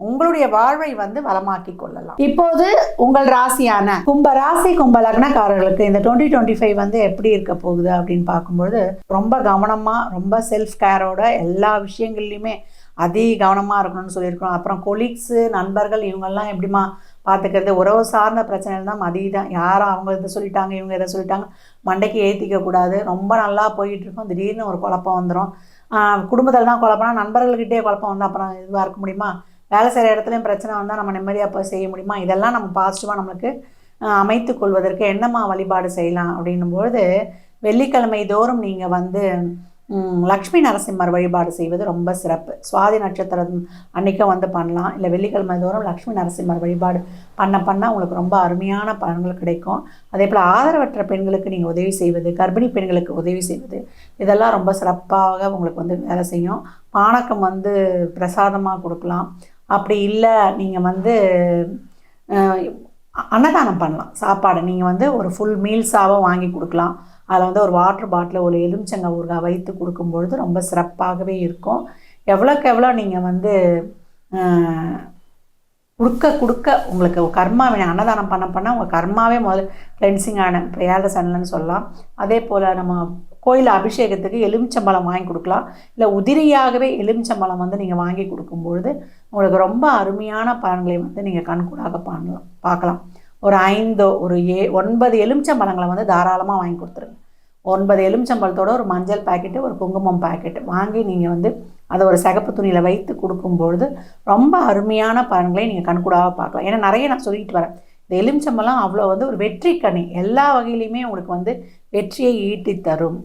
உங்களுடைய வாழ்வை வந்து வளமாக்கி கொள்ளலாம். இப்போது உங்கள் ராசியான கும்ப ராசி கும்ப லக்னக்காரர்களுக்கு இந்த டுவெண்ட்டி டுவெண்ட்டி ஃபைவ் வந்து எப்படி இருக்க போகுது அப்படின்னு பார்க்கும்பொழுது ரொம்ப கவனமாக ரொம்ப செல்ஃப் கேரோட எல்லா விஷயங்கள்லையுமே அதிக கவனமாக இருக்கணும்னு சொல்லியிருக்கோம் அப்புறம் கொலீக்ஸு நண்பர்கள் இவங்கெல்லாம் எப்படிமா பார்த்துக்கிறது? உறவு சார்ந்த பிரச்சனைகள் தான் அதிகம். யாரும் அவங்க இதை சொல்லிட்டாங்க இவங்க இதை சொல்லிட்டாங்க மண்டைக்கு ஏற்றிக்க கூடாது. ரொம்ப நல்லா போயிட்டுருக்கோம். திடீர்னு ஒரு குழப்பம் வந்துடும் குடும்பத்தில் தான் குழப்பம்னா நண்பர்கள்கிட்டே குழப்பம் வந்து அப்புறம் இதுவாக இருக்க முடியுமா? வேலை செய்கிற இடத்துலையும் பிரச்சனை வந்தால் நம்ம நிம்மதியாக போய் செய்ய முடியுமா? இதெல்லாம் நம்ம பாசிட்டிவாக நம்மளுக்கு அமைத்து கொள்வதற்கு என்னம்மா வழிபாடு செய்யலாம் அப்படின்னும்பொழுது வெள்ளிக்கிழமை தோறும் நீங்கள் வந்து லக்ஷ்மி நரசிம்மர் வழிபாடு செய்வது ரொம்ப சிறப்பு. சுவாதி நட்சத்திரம் அன்றைக்கும் வந்து பண்ணலாம். இல்லை வெள்ளிக்கிழமை தோறும் லக்ஷ்மி நரசிம்மர் வழிபாடு பண்ண பண்ணால் உங்களுக்கு ரொம்ப அருமையான பலன்கள் கிடைக்கும். அதே போல் ஆதரவற்ற பெண்களுக்கு நீங்கள் உதவி செய்வது கர்ப்பிணி பெண்களுக்கு உதவி செய்வது இதெல்லாம் ரொம்ப சிறப்பாக உங்களுக்கு வந்து வேலை செய்யும். பானக்கம் வந்து பிரசாதமாக கொடுக்கலாம். அப்படி இல்லை நீங்கள் வந்து அன்னதானம் பண்ணலாம். சாப்பாடு. நீங்கள் வந்து ஒரு ஃபுல் மீல்ஸாகவும் வாங்கி கொடுக்கலாம். அதில் வந்து ஒரு வாட்டர் பாட்டில் ஒரு எலுமிச்சங்க ஊறுகாய் வைத்து கொடுக்கும்பொழுது ரொம்ப சிறப்பாகவே இருக்கும். எவ்வளோக்கு எவ்வளோ நீங்கள் வந்து கொடுக்க கொடுக்க உங்களுக்கு கர்மா அன்னதானம் பண்ண பண்ணால் உங்கள் கர்மாவே முதல் கிளென்சிங் ஆன பிரயாத சன்லன்னு சொல்லலாம். அதே போல் நம்ம கோயில் அபிஷேகத்துக்கு எலுமிச்சம்பழம் வாங்கி கொடுக்கலாம். இல்லை உதிரியாகவே எலுமிச்சம்பழம் வந்து நீங்கள் வாங்கி கொடுக்கும்பொழுது உங்களுக்கு ரொம்ப அருமையான பலன்களை வந்து நீங்கள் கண்கூடாக பண்ணலாம் பார்க்கலாம். ஒரு ஐந்தோ ஒரு ஏ ஒன்பது எலுமிச்சம்பழங்களை வந்து தாராளமாக வாங்கி கொடுத்துருங்க. ஒன்பது எலுமிச்சம்பழத்தோட ஒரு மஞ்சள் பாக்கெட்டு ஒரு குங்குமம் பாக்கெட்டு வாங்கி நீங்கள் வந்து அதை ஒரு சிகப்பு துணியில் வைத்து கொடுக்கும்பொழுது ரொம்ப அருமையான பலன்களை நீங்கள் கண்கூடாக பார்க்கலாம். ஏன்னா நிறைய நான் சொல்லிட்டு வரேன். இந்த எலுமிச்சம்பழம் அவ்வளோ வந்து ஒரு வெற்றி கனி எல்லா வகையிலையுமே உங்களுக்கு வந்து வெற்றியை ஈட்டி தரும்